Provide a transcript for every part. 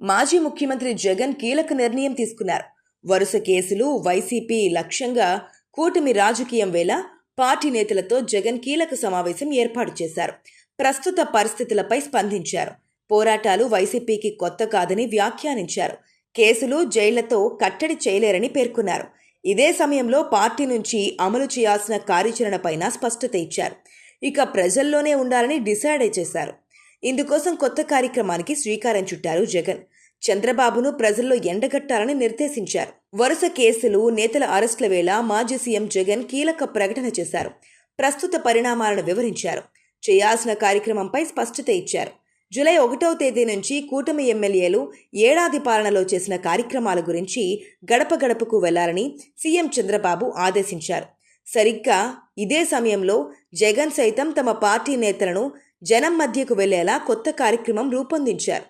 మాజీ ముఖ్యమంత్రి జగన్ కీలక నిర్ణయం తీసుకున్నారు. వరుస కేసులు వైసీపీ లక్ష్యంగా కూటమి రాజకీయం వేళ పార్టీ నేతలతో జగన్ కీలక సమావేశం ఏర్పాటు చేశారు. ప్రస్తుత పరిస్థితులపై స్పందించారు. పోరాటాలు వైసీపీకి కొత్త కాదని వ్యాఖ్యానించారు. కేసులు జైళ్ళతో కట్టడి చేయలేరని పేర్కొన్నారు. ఇదే సమయంలో పార్టీ నుంచి అమలు చేయాల్సిన కార్యాచరణపైన స్పష్టత ఇచ్చారు. ఇక ప్రజల్లోనే ఉండాలని డిసైడ్ చేశారు. ఇందుకోసం కొత్త కార్యక్రమానికి శ్రీకారం చుట్టారు జగన్. చంద్రబాబును ప్రజల్లో ఎండగట్టాలని నిర్దేశించారు. వరుస కేసులు నేతల అరెస్టుల వేళ మాజీ సీఎం జగన్ కీలక ప్రకటన చేశారు. ప్రస్తుత పరిణామాలను వివరించారు. చేయాల్సిన కార్యక్రమంపై స్పష్టత ఇచ్చారు. జూలై ఒకటవ తేదీ నుంచి కూటమి ఎమ్మెల్యేలు ఏడాది పాలనలో చేసిన కార్యక్రమాల గురించి గడప గడపకు వెళ్ళాలని సీఎం చంద్రబాబు ఆదేశించారు. సరిగ్గా ఇదే సమయంలో జగన్ సైతం తమ పార్టీ నేతలను జనం మధ్యకు వెళ్ళేలా కొత్త కార్యక్రమం రూపొందించారు.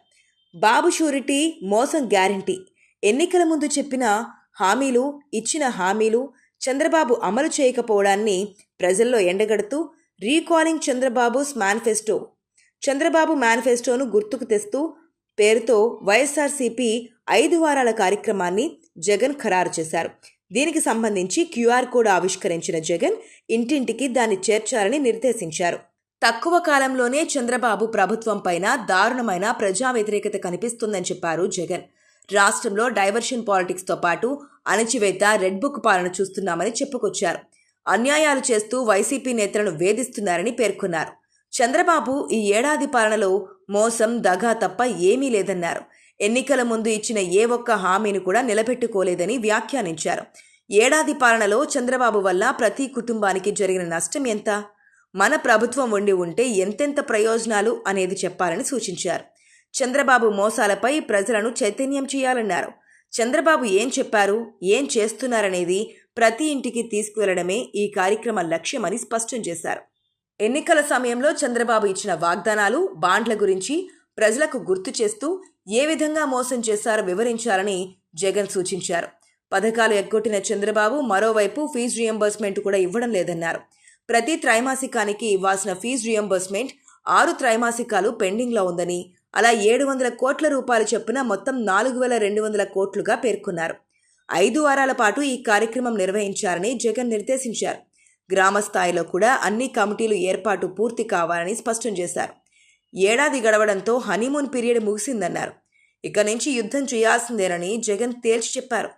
బాబు షూరిటీ మోసం గ్యారంటీ. ఎన్నికల ముందు చెప్పిన హామీలు ఇచ్చిన హామీలు చంద్రబాబు అమలు చేయకపోవడాన్ని ప్రజల్లో ఎండగడుతూ రీకాలింగ్ చంద్రబాబుస్ మేనిఫెస్టో. చంద్రబాబు మేనిఫెస్టోను గుర్తుకు తెస్తూ పేరుతో వైఎస్ఆర్సీపీ ఐదు వారాల కార్యక్రమాన్ని జగన్ ఖరారు చేశారు. దీనికి సంబంధించి క్యూఆర్ కోడ్ ఆవిష్కరించిన జగన్ ఇంటింటికి దాన్ని చేర్చాలని నిర్దేశించారు. తక్కువ కాలంలోనే చంద్రబాబు ప్రభుత్వం పైన దారుణమైన ప్రజా వ్యతిరేకత కనిపిస్తుందని చెప్పారు జగన్. రాష్ట్రంలో డైవర్షన్ పాలిటిక్స్తో పాటు అణచివేత రెడ్ బుక్ పాలన చూస్తున్నామని చెప్పుకొచ్చారు. అన్యాయాలు చేస్తూ వైసీపీ నేతలను వేధిస్తున్నారని పేర్కొన్నారు. చంద్రబాబు ఈ ఏడాది పాలనలో మోసం దగా తప్ప ఏమీ లేదన్నారు. ఎన్నికల ముందు ఇచ్చిన ఏ ఒక్క హామీని కూడా నిలబెట్టుకోలేదని వ్యాఖ్యానించారు. ఏడాది పాలనలో చంద్రబాబు వల్ల ప్రతి కుటుంబానికి జరిగిన నష్టం ఎంత? మన ప్రభుత్వం ఉండి ఉంటే ఎంతెంత ప్రయోజనాలు అనేది చెప్పాలని సూచించారు. చంద్రబాబు మోసాలపై ప్రజలను చైతన్యం చేయాలన్నారు. చంద్రబాబు ఏం చెప్పారు ఏం చేస్తున్నారనేది ప్రతి ఇంటికి తీసుకువెళ్ళడమే ఈ కార్యక్రమ లక్ష్యమని స్పష్టం చేశారు. ఎన్నికల సమయంలో చంద్రబాబు ఇచ్చిన వాగ్దానాలు బాండ్ల గురించి ప్రజలకు గుర్తు చేస్తూ ఏ విధంగా మోసం చేశారో వివరించాలని జగన్ సూచించారు. పథకాలు ఎగ్గొట్టిన చంద్రబాబు మరోవైపు ఫీజు రియంబర్స్మెంట్ కూడా ఇవ్వడం లేదన్నారు. ప్రతి త్రైమాసికానికి ఇవ్వాల్సిన ఫీజు రియంబర్స్మెంట్ ఆరు త్రైమాసికాలు పెండింగ్లో ఉందని అలా ఏడు వందల కోట్ల రూపాయలు చొప్పున మొత్తం నాలుగు వేల రెండు వందల కోట్లుగా పేర్కొన్నారు. ఐదు వారాల పాటు ఈ కార్యక్రమం నిర్వహించారని జగన్ నిర్దేశించారు. గ్రామ స్థాయిలో కూడా అన్ని కమిటీలు ఏర్పాటు పూర్తి కావాలని స్పష్టం చేశారు. ఏడాది గడవడంతో హనీమూన్ పీరియడ్ ముగిసిందన్నారు. ఇక నుంచి యుద్ధం చేయాల్సిందేనని జగన్ తేల్చి చెప్పారు.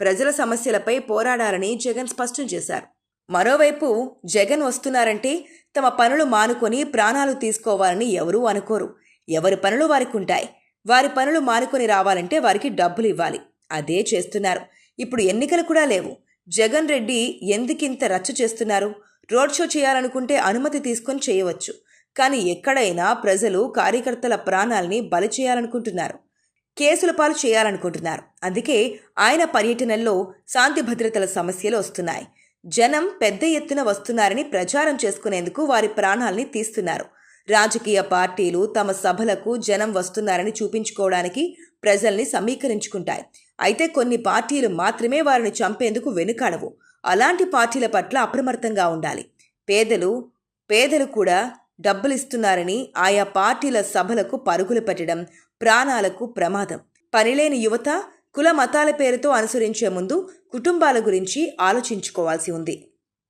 ప్రజల సమస్యలపై పోరాడాలని జగన్ స్పష్టం చేశారు. మరోవైపు జగన్ వస్తున్నారంటే తమ పనులు మానుకొని ప్రాణాలు తీసుకోవాలని ఎవరూ అనుకోరు. ఎవరి పనులు వారికి ఉంటాయి వారి పనులు మానుకొని రావాలంటే వారికి డబ్బులు ఇవ్వాలి. అదే చేస్తున్నారు. ఇప్పుడు ఎన్నికలు కూడా లేవు. జగన్ రెడ్డి ఎందుకింత రచ్చ చేస్తున్నారు? రోడ్ షో చేయాలనుకుంటే అనుమతి తీసుకొని చేయవచ్చు. కానీ ఎక్కడైనా ప్రజలు కార్యకర్తల ప్రాణాల్ని బలి చేయాలనుకుంటున్నారు. కేసుల పాలు చేయాలనుకుంటున్నారు. అందుకే ఆయన పర్యటనల్లో శాంతి భద్రతల సమస్యలు వస్తున్నాయి. జనం పెద్ద ఎత్తున వస్తున్నారని ప్రచారం చేసుకునేందుకు వారి ప్రాణాల్ని తీస్తున్నారు. రాజకీయ పార్టీలు తమ సభలకు జనం వస్తున్నారని చూపించుకోవడానికి ప్రజల్ని సమీకరించుకుంటాయి. అయితే కొన్ని పార్టీలు మాత్రమే వారిని చంపేందుకు వెనుకాడవు. అలాంటి పార్టీల పట్ల అప్రమత్తంగా ఉండాలి. పేదలు పేదలు కూడా డబ్బులు ఇస్తున్నారని ఆయా పార్టీల సభలకు పరుగులు పెట్టడం ప్రాణాలకు ప్రమాదం. పనిలేని యువత కుల మతాల పేరుతో అనుసరించే ముందు కుటుంబాల గురించి ఆలోచించుకోవాల్సి ఉంది.